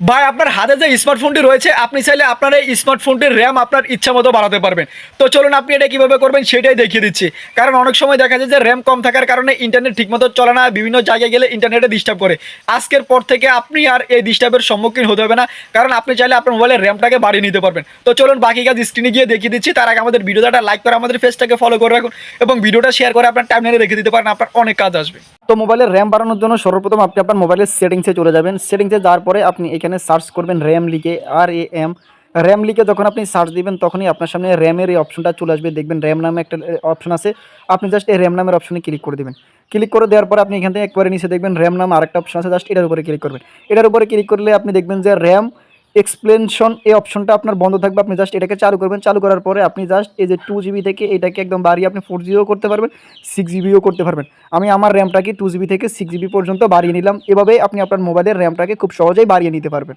ভাই, আপনার হাতে যে স্মার্টফোনটি রয়েছে, আপনি চাইলে আপনার এই স্মার্টফোনটির র্যাম আপনার ইচ্ছা মতো বাড়াতে পারবেন। তো চলুন, আপনি এটা কীভাবে করবেন সেটাই দেখিয়ে দিচ্ছি। কারণ অনেক সময় দেখা যায় যে র্যাম কম থাকার কারণে ইন্টারনেট ঠিকমতো চলে না, বিভিন্ন জায়গায় গেলে ইন্টারনেটে ডিস্টার্ব করে। আজকের পর থেকে আপনি আর এই ডিস্টার্বের সম্মুখীন হতে হবে না, কারণ আপনি চাইলে আপনার মোবাইলের র্যামটাকে বাড়িয়ে নিতে পারবেন। তো চলুন, বাকি কাজ স্ক্রিনে গিয়ে দেখিয়ে দিচ্ছি। তার আগে আমাদের ভিডিওটা লাইক করে আমাদের ফেসটাকে ফলো করে রাখুন এবং ভিডিওটা শেয়ার করে আপনার টাইমলাইনে রেখে দিতে পারেন, আপনার অনেক কাজ আসবে। তো মোবাইলের র্যাম বাড়ানোর জন্য সর্বপ্রথম আপনি আপনার মোবাইলের সেটিংসে চলে যাবেন। সেটিংসে যাওয়ার পরে আপনি এখানে সার্চ করবেন র্যাম লিখে আর এ এম র্যাম লিখে যখন আপনি সার্চ দিবেন, তখনই আপনার সামনে র্যামের এই অপশনটা চলে আসবে। দেখবেন র্যাম নামে একটা অপশন আছে। আপনি জাস্ট এই র্যাম নামের অপশনে ক্লিক করে দেবেন। ক্লিক করে দেওয়ার পরে আপনি এখান থেকে একবারে নিচে দেখবেন র্যাম নাম আরেকটা অপশন আছে। জাস্ট এটার উপরে ক্লিক করবেন। এটার উপরে ক্লিক করলে আপনি দেখবেন যে র্যাম এক্সপ্লেনশন এই অপশনটা আপনার বন্ধ থাকবে। আপনি জাস্ট এটাকে চালু করবেন। চালু করার পরে আপনি জাস্ট এই যে টু জিবি থেকে এটাকে একদম বাড়িয়ে আপনি ফোর জিবিও করতে পারবেন সিক্স জিবিও করতে পারবেন। আমি আমার র্যামটাকে টু জিবি থেকে সিক্স জিবি পর্যন্ত বাড়িয়ে নিলাম। এভাবে আপনি আপনার মোবাইলের র্যামটাকে খুব সহজেই বাড়িয়ে নিতে পারবেন।